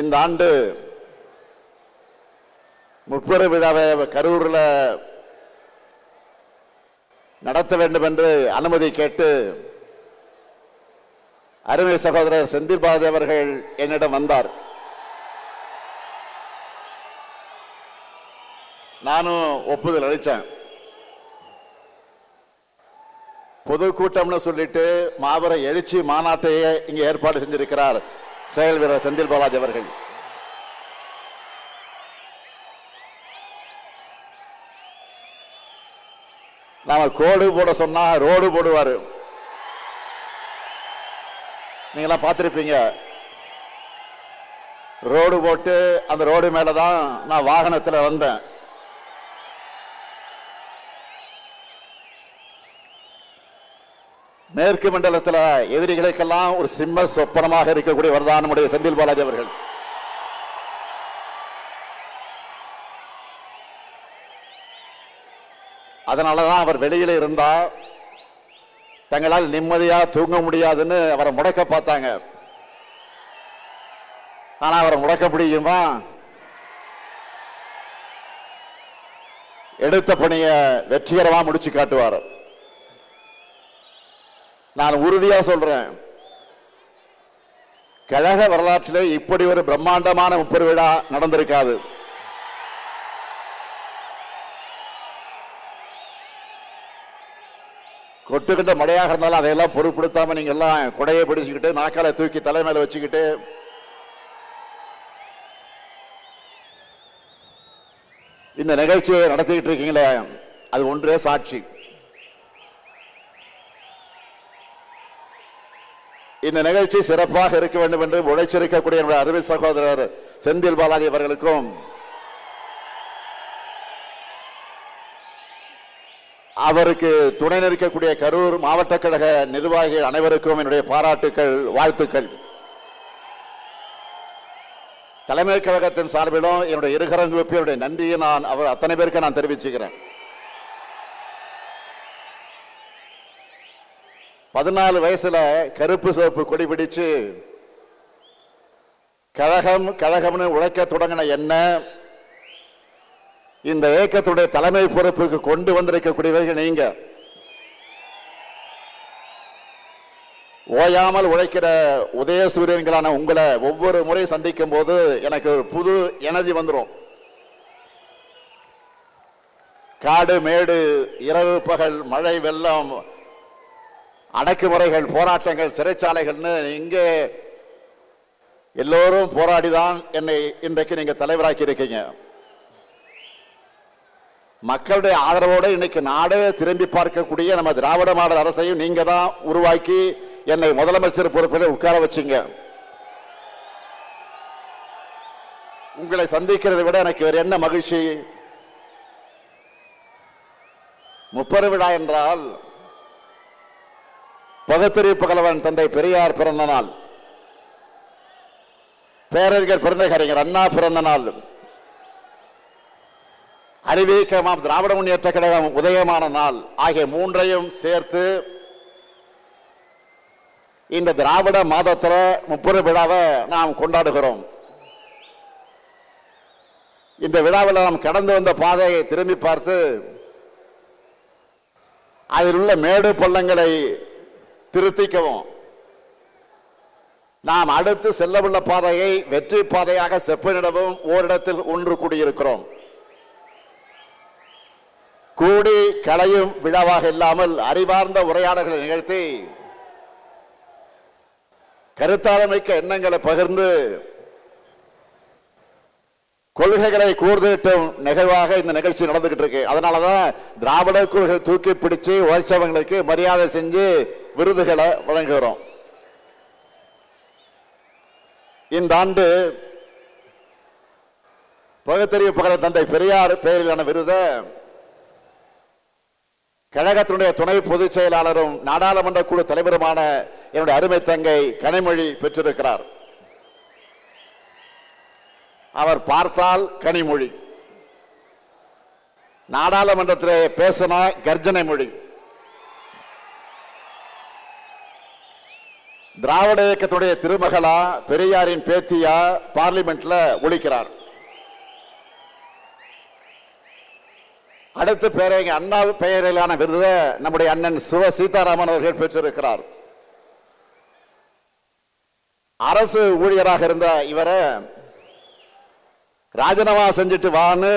இந்த ஆண்டு முப்பெரு விழாவை கரூரில் நடத்த வேண்டும் என்று அனுமதி கேட்டு அருமை சகோதரர் செந்தில் அவர்கள் என்னிடம் வந்தார். நானும் ஒப்புதல் அளித்தேன் பொதுக்கூட்டம்னு சொல்லிட்டு மாபெரும் எழுச்சி மாநாட்டையே இங்கே ஏற்பாடு செஞ்சிருக்கிறார். செயல் வீரர் செந்தில் பாலாஜ் அவர்கள். நாம கோடு போட சொன்னா ரோடு போடுவார். நீங்களாம் பார்த்துருப்பீங்க. ரோடு போட்டு அந்த ரோடு மேலே தான் நான் வாகனத்தில் வந்தேன். மேற்கு மண்டலத்தில் எதிரிகளுக்கெல்லாம் ஒரு சிம்ம சொப்பனமாக இருக்கக்கூடிய தான் நம்முடைய செந்தில் பாலாஜி அவர்கள். அதனாலதான் அவர் வெளியில இருந்தா தங்களால் நிம்மதியா தூங்க முடியாதுன்னு அவரை முடக்க பார்த்தாங்க. ஆனா அவரை முடக்க முடியுமா? எடுத்த பணியை வெற்றிகரமா முடிச்சு காட்டுவார். நான் உறுதியா சொல்றேன். கழக வரலாற்றிலே இப்படி ஒரு பிரம்மாண்டமான முப்பெரு விழா நடந்திருக்காது. கொட்டுக்கிட்ட மழையாக இருந்தாலும் அதையெல்லாம் பொருட்படுத்தாம நீங்க எல்லாம் குடையை பிடிச்சுக்கிட்டு நாக்கால தூக்கி தலை மேல வச்சுக்கிட்டு இந்த நிகழ்ச்சியை நடத்திக்கிட்டு இருக்கீங்களே அது ஒன்றே சாட்சி. இந்த நிகழ்ச்சி சிறப்பாக இருக்க வேண்டும் என்று உழைச்சிருக்கக்கூடிய என்னுடைய அருமை சகோதரர் செந்தில் பாலாஜி அவர்களுக்கும் அவருக்கு துணை நிற்கக்கூடிய கரூர் மாவட்ட கழக நிர்வாகிகள் அனைவருக்கும் என்னுடைய பாராட்டுக்கள் வாழ்த்துக்கள். தலைமை கழகத்தின் சார்பிலும் என்னுடைய இருகரங்கு என்னுடைய நன்றியை நான் அவர் அத்தனை பேருக்கு நான் தெரிவிச்சுக்கிறேன். பதினாலு வயசுல கருப்பு சோப்பு கொடி பிடிச்சு கழகம் கழகம்னு உழைக்க தொடங்கின என்ன இந்த இயக்கத்துடைய தலைமை பொறுப்புக்கு கொண்டு வந்திருக்கக்கூடியவர்கள் நீங்க. ஓயாமல் உழைக்கிற உதயசூரியன்களான உங்களை ஒவ்வொரு முறை சந்திக்கும் போது எனக்கு ஒரு புது எனர்ஜி வந்துடும் காடு மேடு இரவு பகல் மழை வெள்ளம் அடக்குமுறைகள் போராட்டங்கள் சிறைச்சாலைகள்னு இங்கே எல்லோரும் போராடிதான் என்னை இன்றைக்கு நீங்க தலைவராக்கி இருக்கீங்க. மக்களுடைய ஆதரவோடு இன்னைக்கு நாடே திரும்பி பார்க்கக்கூடிய நம்ம திராவிட மாடல் அரசையும் நீங்க தான் உருவாக்கி என்னை முதலமைச்சர் பொறுப்பில் உட்கார வச்சீங்க. உங்களை சந்திக்கிறதை விட எனக்கு வேற என்ன மகிழ்ச்சி? முப்பெரு விழா என்றால் பகுத்தறிவு புகழவன் தந்தை பெரியார் பிறந்த நாள். பேரறிஞர் பிறந்த அண்ணா பிறந்த நாள். அறிவிக்கமாம் திராவிட முன்னேற்ற கழகம் உதயமான நாள் ஆகிய மூன்றையும் சேர்த்து இந்த திராவிட மாதத்தில் முப்பது விழாவை நாம் கொண்டாடுகிறோம். இந்த விழாவில் நாம் கடந்து வந்த பாதையை திரும்பி பார்த்து அதில் உள்ள மேடு பள்ளங்களை திருத்திக்கவும். நாம் அடுத்து செல்லவுள்ள பாதையை வெற்றி பாதையாக செப்பனிடவும் ஓரிடத்தில் ஒன்று கூடியிருக்கிறோம். கூடி களையும் விழாவாக இல்லாமல் அறிவார்ந்த உரையாடல்களை நிகழ்த்தி கருத்தாளமிக்க எண்ணங்களை பகிர்ந்து கொள்கைகளை கூர்திட்டும் நிகழ்வாக இந்த நிகழ்ச்சி நடந்துகிட்டு இருக்கு. அதனாலதான் திராவிட கொள்கை தூக்கி பிடிச்சு உழைச்சவங்களுக்கு மரியாதை செஞ்சு விருதுகளை வழங்குகிறோம். இந்த ஆண்டு பகுத்தறிவு பகல தந்தை பெரியார் பெயரிலான விருதை கழகத்தினுடைய துணை பொதுச் செயலாளரும் நாடாளுமன்ற குழு தலைவருமான என்னுடைய அருமை தங்கை கனிமொழி பெற்றிருக்கிறார். அவர் பார்த்தால் கனிமொழி. நாடாளுமன்றத்திலே பேசினா கர்ஜனை மொழி திராவிட இயக்கத்துடைய திருமகளா பெரியாரின் பேத்தியா பார்லிமெண்ட்ல ஒழிக்கிறார். அடுத்து பேரங்க அண்ணா பெயரிலான விருதை நம்முடைய அண்ணன் சிவ சீதாராமன் அவர்கள் பெற்றிருக்கிறார். அரசு ஊழியராக இருந்த இவரை ராஜினாமா செஞ்சுட்டு வான்னு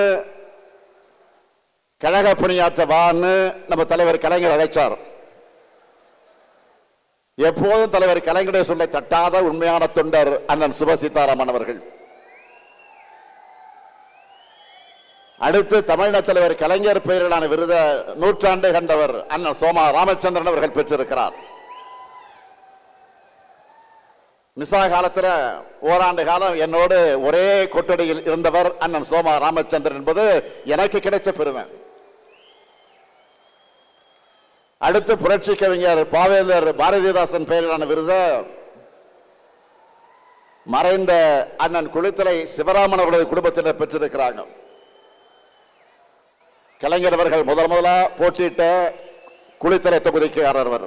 கழக பணியாற்ற வான்னு நம்ம தலைவர் கலைஞர் அழைச்சார். எப்போதும் தலைவர் கலைஞருடைய சொல்லை தட்டாத உண்மையான தொண்டர் அண்ணன் சுப சீதாராமன் அவர்கள். அடுத்து தமிழக தலைவர் கலைஞர் பெயரிலான விருத நூற்றாண்டு கண்டவர் அண்ணன் சோமா ராமச்சந்திரன் அவர்கள் பெற்றிருக்கிறார். மிசா காலத்தில் ஓராண்டு காலம் என்னோடு ஒரே கொட்டடியில் இருந்தவர் அண்ணன் சோமா ராமச்சந்திரன் என்பது எனக்கு கிடைச்ச பெருமை. அடுத்து புரட்சி கவிஞர் பாவேந்தர் பாரதிதாசன் பெயரிலான விருதை. மறைந்த அண்ணன் குளித்தலை சிவராமன் அவர்களது குடும்பத்தினர் பெற்றிருக்கிறாங்க. கலைஞர் அவர்கள் முதல் முதலா போட்டியிட்ட குளித்தலை தொகுதிக்கு அவர்.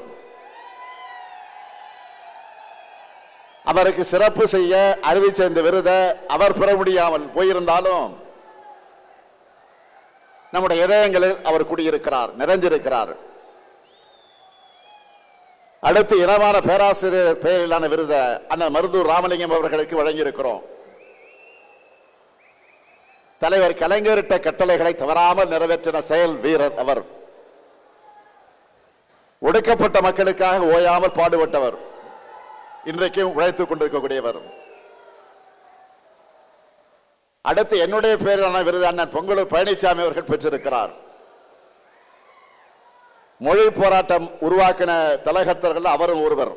அவருக்கு சிறப்பு செய்ய அறிவிச்ச இந்த விருதை அவர் பெற முடியாமல் போயிருந்தாலும் நம்முடைய இதயங்களில் அவர் குடியிருக்கிறார் நிறைஞ்சிருக்கிறார். அடுத்து இனமான பேராசிரியர் பெயரிலான விருதை அண்ணன் மருதூர் ராமலிங்கம் அவர்களுக்கு வழங்கியிருக்கிறோம். தலைவர் கலைஞரிட்ட கட்டளைகளை தவறாமல் நிறைவேற்றின செயல் வீரர் அவர். ஒடுக்கப்பட்ட மக்களுக்காக ஓயாமல் பாடுபட்டவர். இன்றைக்கும் உழைத்துக் கொண்டிருக்கக்கூடியவர். அடுத்து என்னுடைய பேரிலான விருது அண்ணன் பொங்கலூர் பழனிசாமி அவர்கள் பெற்றிருக்கிறார். மொழி போராட்டம் உருவாக்கின தலகத்தர்கள் அவரும் ஒருவர்.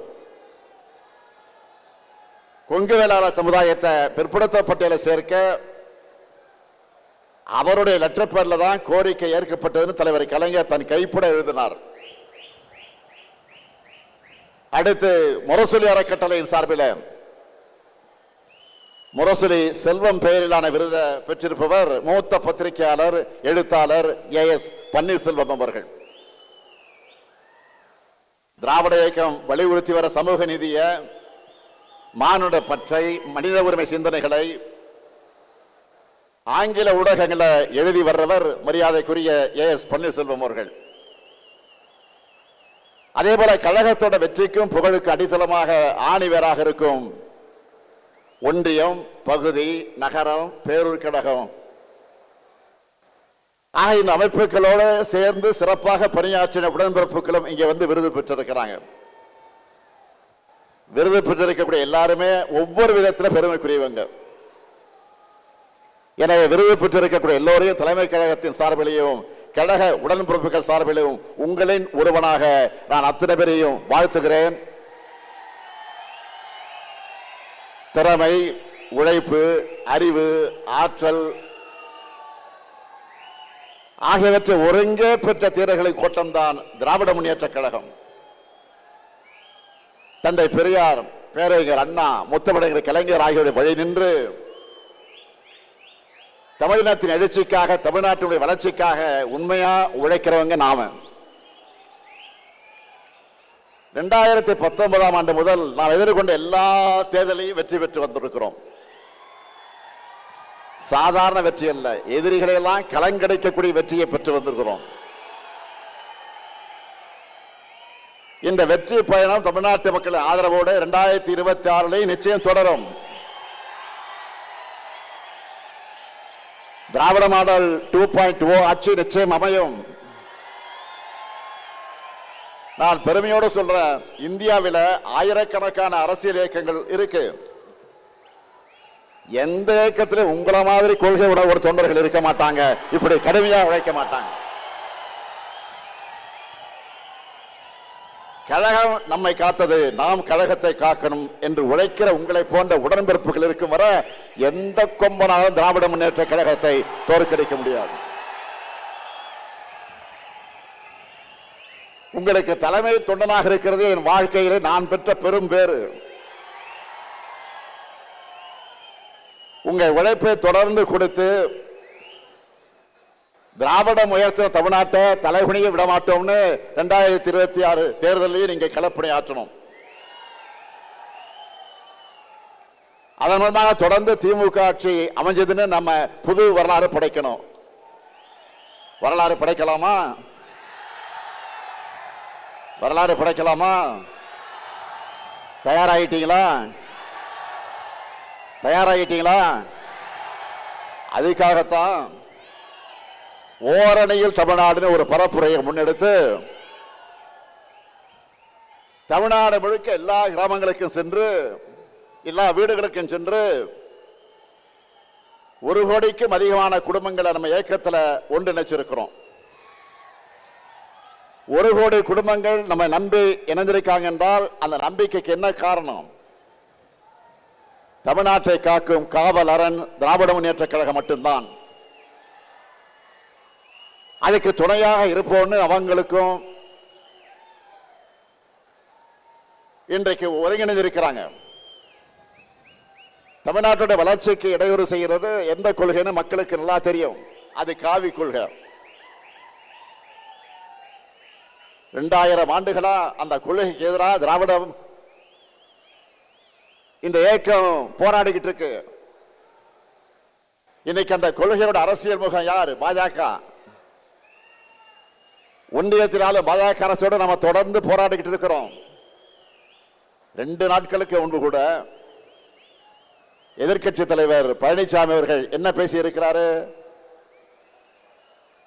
கொங்கு வேளாளர் சமுதாயத்தை பிற்படுத்த பட்டியலை சேர்க்க அவருடைய லெட்டர் தான் கோரிக்கை ஏற்கப்பட்டதுன்னு தலைவர் கலைஞர் தன் கைப்பட எழுதினார். அடுத்து முரசொலி அறக்கட்டளையின் சார்பில் முரசொலி செல்வம் பெயரிலான விருதை பெற்றிருப்பவர் மூத்த பத்திரிகையாளர் எழுத்தாளர் ஏ எஸ் பன்னீர்செல்வம் அவர்கள். திராவிட இயக்கம் வலியுறுத்தி வர சமூக நீதிய மானுட பற்றை மனித உரிமை சிந்தனைகளை ஆங்கில ஊடகங்களை எழுதி வர்றவர் மரியாதைக்குரிய ஏ எஸ் பன்னீர்செல்வம் அவர்கள். அதே போல கழகத்தோட வெற்றிக்கும் புகழுக்கு அடித்தளமாக ஆணிவேராக இருக்கும் ஒன்றியம் பகுதி நகரம் பேரூர் கழகம் ஆக இந்த அமைப்புகளோடு சேர்ந்து சிறப்பாக பணியாற்றின உடன்பிறப்புகளும் இங்கே வந்து விருது பெற்றிருக்கிறாங்க. விருது பெற்றிருக்கக்கூடிய எல்லாருமே ஒவ்வொரு விதத்தில் பெருமைக்குரியவங்க. எனவே விருது பெற்றிருக்கக்கூடிய எல்லோரையும் தலைமை கழகத்தின் சார்பிலையும் கழக உடன்பிறப்புகள் சார்பிலும் உங்களின் ஒருவனாக நான் அத்தனை பேரையும் வாழ்த்துகிறேன். திறமை உழைப்பு அறிவு ஆற்றல் ஆகியவற்றை ஒருங்கே பெற்ற தீரர்களை கூட்டம்தான் திராவிட முன்னேற்ற கழகம். தந்தை பெரியார் பேரறிஞர் அண்ணா முத்தமிழர் கலைஞர் ஆகியோருடைய வழி நின்று தமிழ்நாட்டின் எழுச்சிக்காக தமிழ்நாட்டினுடைய வளர்ச்சிக்காக உண்மையா உழைக்கிறவங்க நாம. ரெண்டாயிரத்தி பத்தொன்பதாம் ஆண்டு முதல் நாம் எதிர்கொண்ட எல்லா தேர்தலையும் வெற்றி பெற்று வந்திருக்கிறோம். சாதாரண வெற்றி அல்ல. எதிரிகளை எல்லாம் கலங்கடைக்கக்கூடிய வெற்றியை பெற்று வந்திருக்கிறோம். இந்த வெற்றி பயணம் தமிழ்நாட்டு மக்களின் ஆதரவோடு இரண்டாயிரத்தி இருபத்தி ஆறுலையும் நிச்சயம் தொடரும். Dravida model two point O ஆட்சி நிச்சயம் அமையும். நான் பெருமையோடு சொல்றேன் இந்தியாவில் ஆயிரக்கணக்கான அரசியல் இயக்கங்கள் இருக்கு. எந்த இயக்கத்திலும் உங்கள மாதிரி கொள்கை உட தொண்டர்கள் இருக்க மாட்டாங்க இப்படி கடுமையா உழைக்க மாட்டாங்க. கழகம் நம்மை காத்தது நாம் கழகத்தை காக்கணும் என்று உழைக்கிற உங்களை போன்ற உடன்பிறப்புகள் இருக்கும் வர எந்த கொம்பனாலும் திராவிட முன்னேற்ற கழகத்தை தோற்கடிக்க முடியாது. உங்களுக்கு தலைமை தொண்டனாக இருக்கிறது என் வாழ்க்கையிலே நான் பெற்ற பெரும் பேரு உங்கள் உழைப்பை தொடர்ந்து கொடுத்து திராவிட முயற்சியில் தமிழ்நாட்டை தலைகுனிய விட மாட்டோம்னு ரெண்டாயிரத்தி இருபத்தி ஆறு தேர்தலையும் நீங்க களப்பணி ஆற்றணும் அதன் மூலமாக தொடர்ந்து திமுக ஆட்சி அமைஞ்சதுன்னு நம்ம புது வரலாறு படைக்கணும். வரலாறு படைக்கலாமா? வரலாறு படைக்கலாமா? தயாராகிட்டீங்களா தயாராகிட்டீங்களா? அதுக்காகத்தான் ஓரணியில் தமிழ்நாடுன்னு ஒரு பரப்புரையை முன்னெடுத்து தமிழ்நாடு முழுக்க எல்லா கிராமங்களுக்கும் சென்று எல்லா வீடுகளுக்கும் சென்று ஒரு கோடிக்கும் அதிகமான குடும்பங்களை நம்ம இயக்கத்தில் ஒன்றிணைச்சிருக்கிறோம். ஒரு கோடி குடும்பங்கள் நம்ம நம்பி இணைந்திருக்காங்க என்றால் அந்த நம்பிக்கைக்கு என்ன காரணம்? தமிழ்நாட்டை காக்கும் காவல் அரண் திராவிட முன்னேற்ற கழகம் மட்டும்தான். அதுக்கு துணையாக இருப்போம்னு அவங்களுக்கும் இன்றைக்கு ஒருங்கிணைந்திருக்கிறாங்க. தமிழ்நாட்டுடைய வளர்ச்சிக்கு இடையூறு செய்கிறது எந்த கொள்கைன்னு மக்களுக்கு நல்லா தெரியும். அது காவி கொள்கை. ரெண்டாயிரம் ஆண்டுகளா அந்த கொள்கைக்கு எதிராக திராவிடம் இந்த ஏக்கம் போராடிக்கிட்டு இருக்கு. இன்னைக்கு அந்த கொள்கையோட அரசியல் முகம் யார்? பாஜக. ஒன்றியத்தினால பாஜக அரசோட நம்ம தொடர்ந்து போராடிக்கிட்டு இருக்கிறோம். ரெண்டு நாட்களுக்கு முன்பு கூட எதிர்க்கட்சி தலைவர் பழனிசாமி அவர்கள் என்ன பேசி இருக்கிறாரு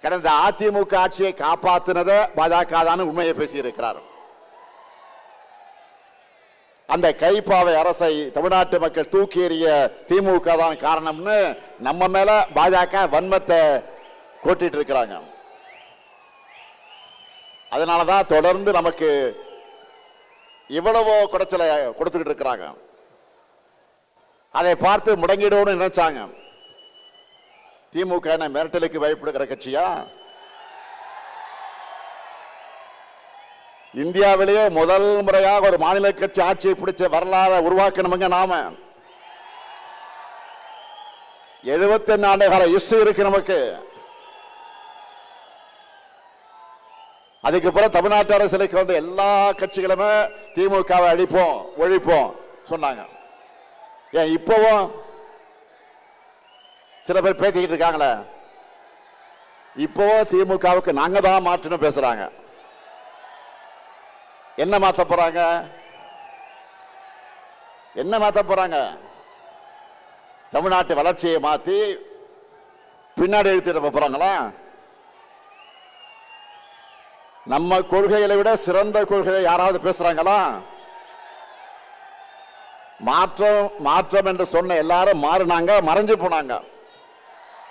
கடந்த அதிமுக ஆட்சியை காப்பாத்தினத பாஜக தான் உண்மையை பேசி இருக்கிறார் அந்த கைப்பாவை அரசை தமிழ்நாட்டு மக்கள் தூக்கி எறிய திமுக தான் காரணம்னு நம்ம மேல பாஜக வன்மத்தை கொட்டிட்டு இருக்கிறாங்க. அதனாலதான் தொடர்ந்து நமக்கு இவ்வளவோ குடைச்சலை கொடுத்துக்கிட்டு இருக்கிறாங்க. அதை பார்த்து முடங்கிடுவோம்னு நினைச்சாங்க. திமுக என்ன மிரட்டலுக்கு பயப்படுகிற கட்சியா? இந்தியாவிலேயே முதல் முறையாக ஒரு மாநில கட்சி ஆட்சியை பிடிச்ச வரலாறு உருவாக்கணுமுங்க நாம. எழுபத்தி ஆண்டு கால ஹிஸ்டரி இருக்கு நமக்கு. அதுக்கு பிறகு தமிழ்நாட்டு அரசியலுக்கு வந்து எல்லா கட்சிகளுமே திமுகவை அழிப்போம் ஒழிப்போம் சொன்னாங்க. ஏன் இப்பவும் சில பேர் பேசிக்கிட்டு இருக்காங்களே? இப்போவும் திமுகவுக்கு நாங்க தான் மாற்றணும் பேசுறாங்க. என்ன மாத்த போறாங்க? என்ன மாத்த போறாங்க? தமிழ்நாட்டு வளர்ச்சியை மாத்தி பின்னாடி எழுத்திட போறாங்களா? நம்ம கொள்கைகளை விட சிறந்த கொள்கையை யாராவது பேசுறாங்களா? மாற்றம் மாற்றம் என்று சொன்ன எல்லாரும் மாறினாங்க மறைஞ்சு போனாங்க.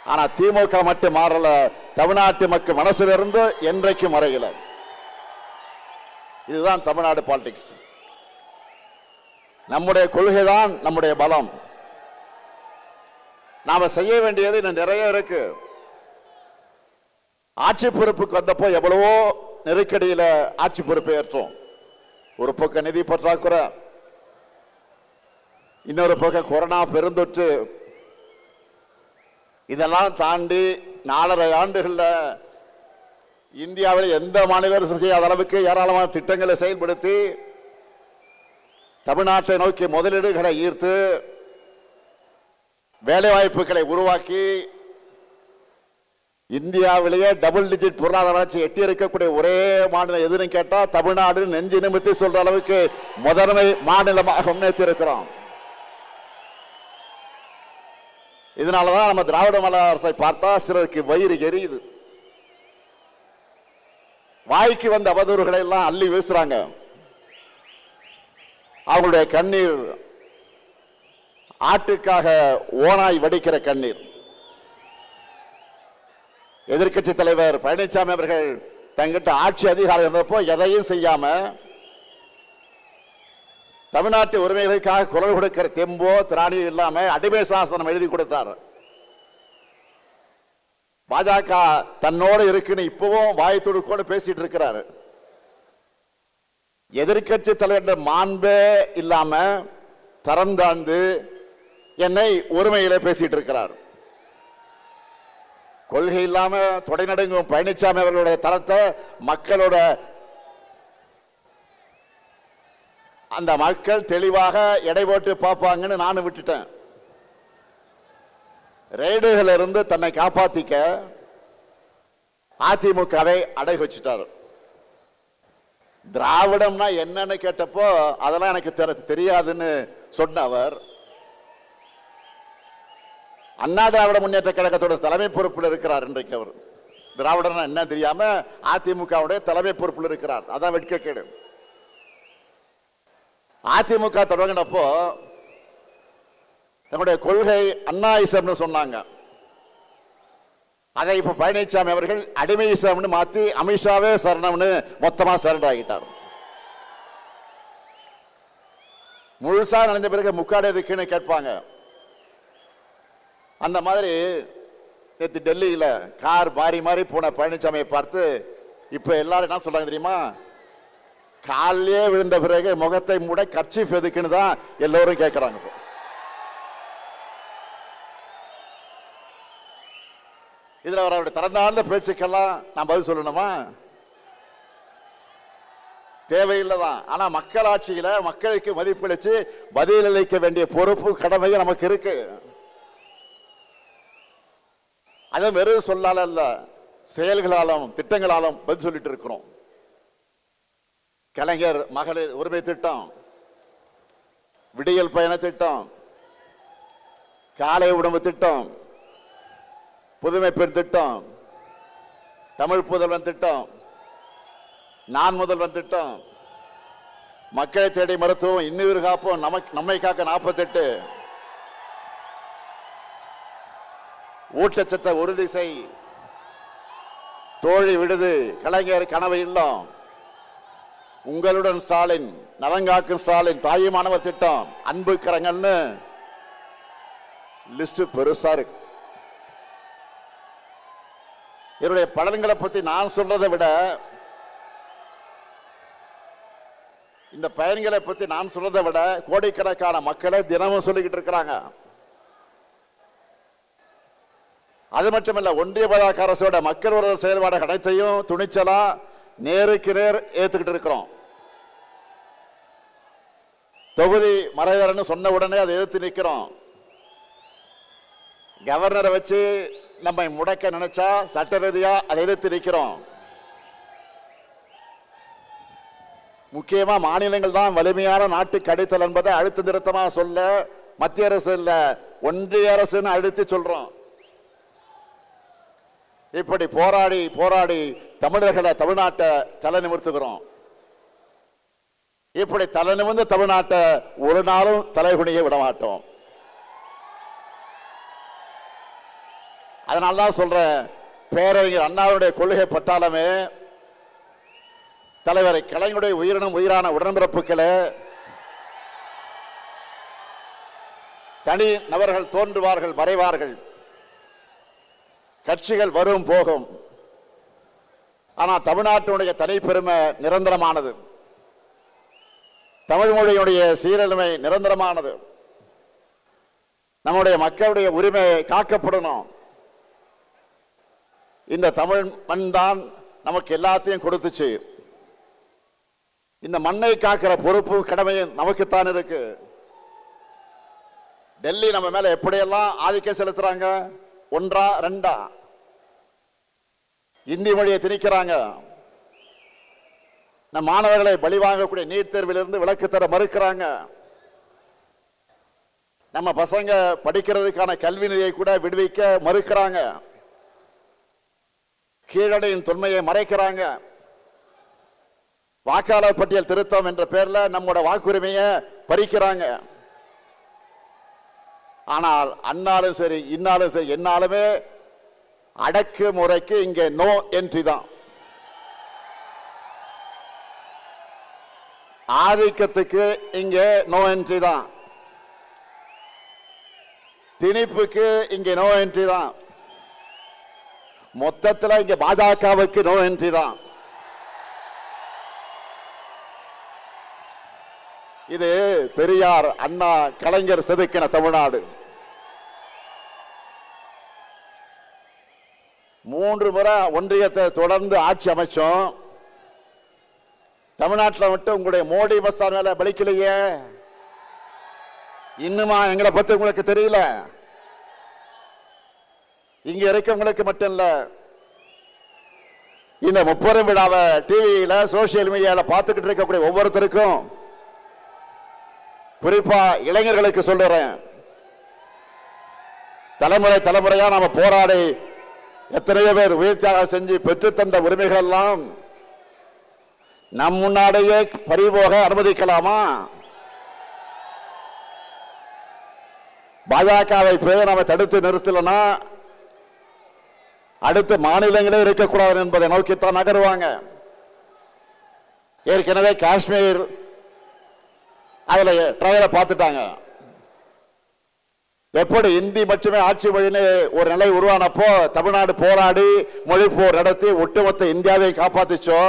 ஆனா திமுக மட்டும் மாறல. தமிழ்நாட்டு மக்கள் மனசிலிருந்து என்றைக்கும் மறையலை. இதுதான் தமிழ்நாடு பாலிடிக்ஸ் நம்முடைய கொள்கை தான் நம்முடைய பலம். நாம செய்ய வேண்டியது இன்னும் நிறைய இருக்கு. ஆட்சி பொறுப்புக்கு வந்தப்போ எவ்வளவோ நெருக்கடியில் ஆட்சி பொறுப்பை ஏற்றோம். ஒரு பக்கம் நிதி பற்றாக்குறை இன்னொரு பக்கம் கொரோனா பெருந்தொற்று. இதெல்லாம் தாண்டி நாலரை ஆண்டுகளில் இந்தியாவில் எந்த மாநில அரசு செய்யாத அளவுக்கு ஏராளமான திட்டங்களை செயல்படுத்தி தமிழ்நாட்டை நோக்கி முதலீடுகளை ஈர்த்து வேலைவாய்ப்புகளை உருவாக்கி இந்தியாவிலேயே டபுள் டிஜிட் பொருளாதார வளர்ச்சி எட்டி இருக்கக்கூடிய ஒரே மாநிலம் எதுன்னு கேட்டால் தமிழ்நாடு நெஞ்சு நிமித்தி சொல்ற அளவுக்கு முதன்மை மாநிலமாக முன்னேற்றி இருக்கிறோம் இதனாலதான் நம்ம திராவிட மாடல் அரசை பார்த்தா சிலருக்கு வயிறு எரியுது. வாய்க்கு வந்த அவதூறுகளை எல்லாம் அள்ளி வீசுறாங்க. அவங்களுடைய கண்ணீர் ஆட்டுக்காக ஓனாய் வடிக்கிற கண்ணீர். எதிர்க்கட்சி தலைவர் பழனிசாமி அவர்கள் தங்கிட்ட ஆட்சி அதிகாரம் இருந்தப்போ எதையும் செய்யாம தமிழ்நாட்டு உரிமைகளுக்காக குரல் கொடுக்கிற தெம்போ திராணியோ இல்லாம அடிமை சாசனம் எழுதி கொடுத்தார். பாஜக தன்னோட இருக்குன்னு இப்பவும் வாய் துடுக்கோடு பேசிட்டு இருக்கிறாரு. எதிர்க்கட்சி தலைவர் மாண்பே இல்லாம தரந்தாந்து என்னை ஒருமையில பேசிட்டு இருக்கிறார். கொள்கை இல்லாம தொடைநடுங்கும் பழனிசாமி அவர்களுடைய தரத்தை மக்களோட அந்த மக்கள் தெளிவாக எடை போட்டு பார்ப்பாங்கன்னு நானும் விட்டுட்டேன். ரெய்டுகள் இருந்து தன்னை காப்பாத்திக்க அதிமுகவை அடகு வச்சுட்டாரு. திராவிடம்னா என்னன்னு கேட்டப்போ அதெல்லாம் எனக்கு தெரியாதுன்னு சொன்ன அவர் அண்ணா திராவிட முன்னேற்ற கழகத்தோட தலைமை பொறுப்பில் இருக்கிறார் இன்றைக்கு அவர். திராவிடர்னா என்ன தெரியாம அதிமுகவுடைய தலைமை பொறுப்பில் இருக்கிறார். அதான் வெட்கக்கேடு. அதிமுக தொடங்கினப்போ தங்களுடைய கொள்கை அண்ணாயிசம்னு சொன்னாங்க. அதை இப்ப பழனிசாமி அவர்கள் அடிமையிசம்னு மாத்தி அமித்ஷாவே சரணம்னு மொத்தமா சரண்டர் ஆகிட்டார். முழுசா நடந்த பிறகு முக்காடு எதுக்குன்னு கேட்பாங்க. அந்த மாதிரி நேற்று டெல்லியில் கார் மாறி மாறி போன பழனிசாமியை பார்த்து இப்போ எல்லாரும் என்ன சொல்றாங்க தெரியுமா? காலையே விழுந்த பிறகு முகத்தை மூட கர்ச்சீஃப் எதுக்குன்னு தான் எல்லோரும் கேட்குறாங்க இப்போ. இதுல அவருடைய திறந்தாழ்ந்த பேச்சுக்கெல்லாம் நான் பதில் சொல்லணுமா? தேவையில்லை தான் ஆனால் மக்களாட்சியில் மக்களுக்கு மதிப்பளித்து பதிலளிக்க வேண்டிய பொறுப்பு கடமையும் நமக்கு இருக்கு. அதை வெறும் சொல்லால அல்ல செயல்களாலும் திட்டங்களாலும் பதில் சொல்லிட்டு இருக்கிறோம். கலைஞர் மகளிர் உரிமை திட்டம் விடியல் பயண திட்டம் காலை உணவு திட்டம் புதுமை பெண் திட்டம் தமிழ் புதல்வன் திட்டம். நான் முதல்வன் திட்டம். மக்களை தேடி மருத்துவம் இன்னுயிர் காப்போம். நமக்கு நம்மை காக்க நாற்பத்தெட்டு. ஊட்டச்சத்தை உறுதி செய் தோழி விடுது. கலைஞர் கனவு இல்லம். உங்களுடன் ஸ்டாலின் நலங்காக்கும் ஸ்டாலின் தாயுமானவர் திட்டம். அன்பு கரங்கள்னு லிஸ்ட் பெருசா இருக்கு. என்னுடைய பலன்களை பற்றி நான் சொல்றதை விட இந்த பயன்களை பற்றி நான் சொல்றதை விட கோடிக்கணக்கான மக்களை தினமும் சொல்லிக்கிட்டு இருக்கிறாங்க. அது மட்டுமல்ல ஒன்றிய பாஜக அரசோட மக்கள் விரோத செயல்பாடு அனைத்தையும் துணிச்சலா நேருக்கு நேர் ஏத்துக்கிட்டு இருக்கிறோம். தொகுதி மறைவரன்னு சொன்ன உடனே அதை எதிர்த்து நிற்கிறோம் கவர்னரை வச்சு நம்மை முடக்க நினைச்சா சட்ட ரீதியா அதை எதிர்த்து நிற்கிறோம். முக்கியமா மாநிலங்கள் தான் வலிமையான நாட்டுக்கு அடித்தல் என்பதை அழுத்த திருத்தமா சொல்ல மத்திய அரசு இல்ல ஒன்றிய அரசுன்னு அழுத்தி சொல்றோம். இப்படி போராடி போராடி தமிழர்களை தமிழ்நாட்டை தலை நிமிர்த்துகிறோம். இப்படி தலை நிமிர்ந்த தமிழ்நாட்டை ஒரு நாளும் தலைகுனிய விட அதனால தான் சொல்கிறேன் பேரறிஞர் அண்ணாவுடைய கொள்கை பட்டாளமே தலைவரை கலைஞருடைய உயிரினும் உயிரான உடன்பிறப்புகளை தனி நபர்கள் தோன்றுவார்கள் மறைவார்கள். கட்சிகள் வரும் போகும். ஆனால் தமிழ்நாட்டினுடைய தனிப்பெருமை நிரந்தரமானது. தமிழ் மொழியினுடைய சீரழிமை நிரந்தரமானது. நம்முடைய மக்களுடைய உரிமை காக்கப்படணும். இந்த தமிழ் மண் தான் நமக்கு எல்லாத்தையும் கொடுத்துச்சு. இந்த மண்ணை காக்கிற பொறுப்பு கடமையும் நமக்குத்தான் இருக்கு. டெல்லி நம்ம மேல எப்படியெல்லாம் ஆதிக்கம் செலுத்துறாங்க? ஒன்றா ரெண்டா? இந்தி மொழியை திணிக்கிறாங்க. நம் மாணவர்களை பலி வாங்கக்கூடிய நீட் தேர்விலிருந்து விலக்கு தர மறுக்கிறாங்க. நம்ம பசங்க படிக்கிறதுக்கான கல்வி நிலையை கூட விடுவிக்க மறுக்கிறாங்க. கீழடையின் தொன்மையை மறைக்கிறாங்க. வாக்காளர் பட்டியல் திருத்தம் என்ற பெயர்ல நம்மோட வாக்குரிமையை பறிக்கிறாங்க. ஆனால் அன்னாலும் சரி இன்னாலும் சரி என்னாலுமே அடக்கு முறைக்கு இங்கே நோ என்ட்ரி தான். ஆதிக்கத்துக்கு இங்கே நோ என்ட்ரி தான். திணிப்புக்கு இங்கே நோ என்ட்ரி தான். மொத்தத்தில் இங்க பாஜகவுக்கு நோ என்ட்ரி தான். இது பெரியார் அண்ணா கலைஞர் செதுக்கின தமிழ்நாடு. மூன்று முறை ஒன்றியத்தை தொடர்ந்து ஆட்சி அமைச்சோம். தமிழ்நாட்டில் மட்டும் உங்களுடைய மோடி மஸ்தான் மேல பலிக்கலையே இன்னுமா எங்களை பத்தி உங்களுக்கு தெரியல. இங்க இருக்கவங்களுக்கு மட்டும் இல்ல இந்த முப்பெரும் விழாவை டிவியில சோசியல் மீடியால பார்த்துக்கிட்டு இருக்கக்கூடிய ஒவ்வொருத்தருக்கும் குறிப்பா இளைஞர்களுக்கு சொல்றேன். தலைமுறை தலைமுறையா நாம போராடி எத்தனையோ பேர் உயிர் தியாகம் செஞ்சு பெற்று தந்த உரிமைகள் எல்லாம் நம் முன்னாடியே பறிபோக அனுமதிக்கலாமா? பாஜகவை போய் நாம தடுத்து நிறுத்தலைன்னா அடுத்த மாநிலங்களே இருக்கக்கூடாது என்பதை நோக்கித்தான் நகருவாங்க. ஏற்கனவே காஷ்மீர் அதில் ட்ரையலை பார்த்துட்டாங்க. எப்படி இந்தி மட்டுமே ஆட்சி மொழின்னு ஒரு நிலை உருவானப்போ தமிழ்நாடு போராடி மொழி போர் நடத்தி ஒட்டுமொத்த இந்தியாவை காப்பாத்திச்சோ?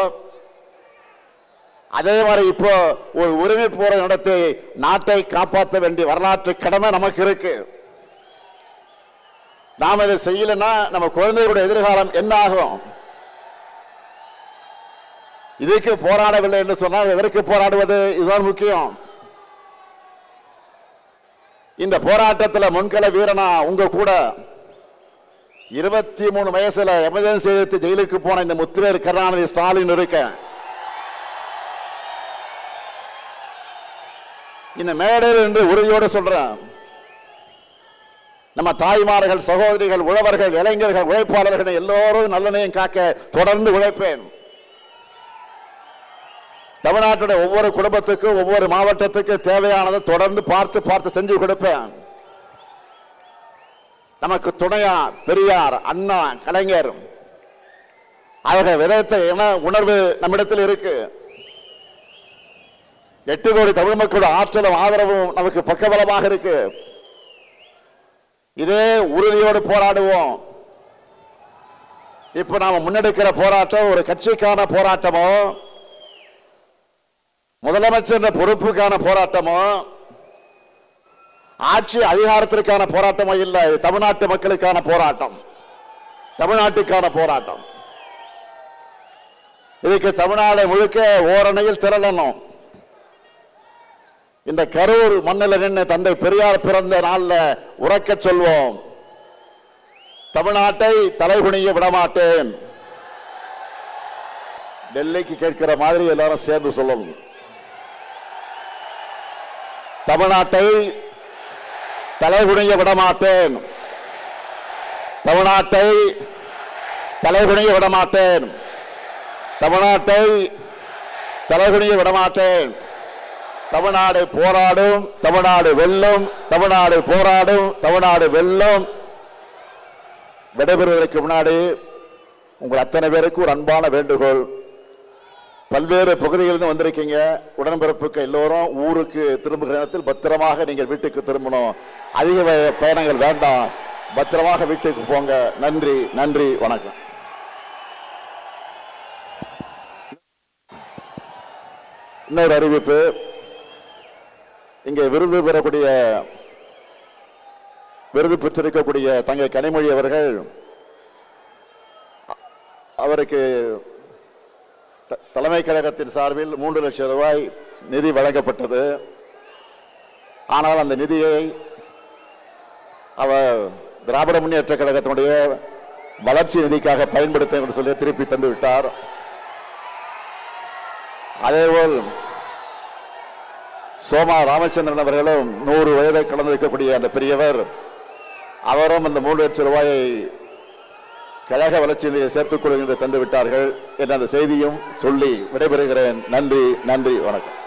அதே மாதிரி இப்போ ஒரு உரிமை போரை நடத்தி நாட்டை காப்பாற்ற வேண்டிய வரலாற்று கடமை நமக்கு இருக்குது நாம் இதை செய்யலைன்னா நம்ம குழந்தைகளுடைய எதிர்காலம் என்ன ஆகும்? இதுக்கு போராடவில்லை என்று சொன்னால் எதற்கு போராடுவது? இதுதான் முக்கியம். இந்த போராட்டத்தில் முன்கள வீரனா உங்க கூட இருபத்தி மூணு வயசுல எமர்ஜென்சி எடுத்து ஜெயிலுக்கு போன இந்த முத்துவேர் கருணாநிதி ஸ்டாலின் இருக்க. இந்த மேடையில் என்று உறுதியோடு சொல்றேன். நம்ம தாய்மார்கள் சகோதரிகள் உழவர்கள் இளைஞர்கள் உழைப்பாளர்கள் எல்லோரும் நல்லனையும் காக்க தொடர்ந்து உழைப்பேன். தமிழ்நாட்டுடைய ஒவ்வொரு குடும்பத்துக்கும் ஒவ்வொரு மாவட்டத்துக்கு தேவையானதை தொடர்ந்து பார்த்து பார்த்து செஞ்சு கொடுப்பேன். நமக்கு துணையா பெரியார் அண்ணா கலைஞர் அவர்கள் விதத்த உணர்வு நம்மிடத்தில் இருக்கு. எட்டு கோடி தமிழ் மக்களோட ஆற்றலும் ஆதரவும் நமக்கு பக்கபலமாக இருக்கு. இதே உறுதியோடு போராடுவோம். இப்ப நாம முன்னெடுக்கிற போராட்டம் ஒரு கட்சிக்கான போராட்டமோ முதலமைச்சர் பொறுப்புக்கான போராட்டமோ ஆட்சி அதிகாரத்திற்கான போராட்டமோ இல்லை தமிழ்நாட்டு மக்களுக்கான போராட்டம். தமிழ்நாட்டுக்கான போராட்டம். இதுக்கு தமிழ்நாடு முழுக்க ஓரணையில் திரளணும். இந்த கரூர் மண்ணில் நின்று தந்தை பெரியார் பிறந்த நாளில் உறக்க சொல்வோம். தமிழ்நாட்டை தலைகுனிய விடமாட்டேன். டெல்லிக்கு கேட்கிற மாதிரி எல்லாரும் சேர்ந்து சொல்லணும். தமிழ்நாட்டை தலைகுனிய விடமாட்டேன். தமிழ்நாட்டை தலைகுனிய விடமாட்டேன். தமிழ்நாட்டை தலைகுனிய விடமாட்டேன். தமிழ்நாடு போராடும் தமிழ்நாடு வெல்லும் தமிழ்நாடு போராடும் தமிழ்நாடு வெல்லும். விடைபெறுவதற்கு முன்னாடி உங்கள் அத்தனை பேருக்கு ஒரு அன்பான வேண்டுகோள். பல்வேறு பகுதிகளிலிருந்து வந்திருக்கீங்க. உடன்பிறப்புக்கு எல்லோரும் ஊருக்கு திரும்புகிற நேரத்தில் பத்திரமாக நீங்கள் வீட்டுக்கு திரும்பணும். அதிக பயணங்கள் வேண்டாம். பத்திரமாக வீட்டுக்கு போங்க. நன்றி நன்றி வணக்கம். இன்னொரு அறிவிப்பு. இங்கே விருது பெறக்கூடிய விருது பெற்றிருக்கக்கூடிய தங்கை கனிமொழி அவர்கள் அவருக்கு த- தலைமை கழகத்தின் சார்பில் மூன்று லட்சம் ரூபாய் நிதி வழங்கப்பட்டது. ஆனால் அந்த நிதியை அவர் திராவிட முன்னேற்ற கழகத்தினுடைய வளர்ச்சி நிதிக்காக பயன்படுத்த என்று சொல்லி திருப்பி தந்து விட்டார் அதேபோல் சோமா ராமச்சந்திரன் அவர்களும் நூறு வயதை கலந்திருக்கக்கூடிய அந்த பெரியவர் அவரும் அந்த மூன்று லட்சம் ரூபாயை கழக வளர்ச்சியை சேர்த்துக் கொள்கின்ற என்று தந்து விட்டார்கள் என்ற அந்த செய்தியும் சொல்லி விடைபெறுகிறேன். நன்றி நன்றி வணக்கம்.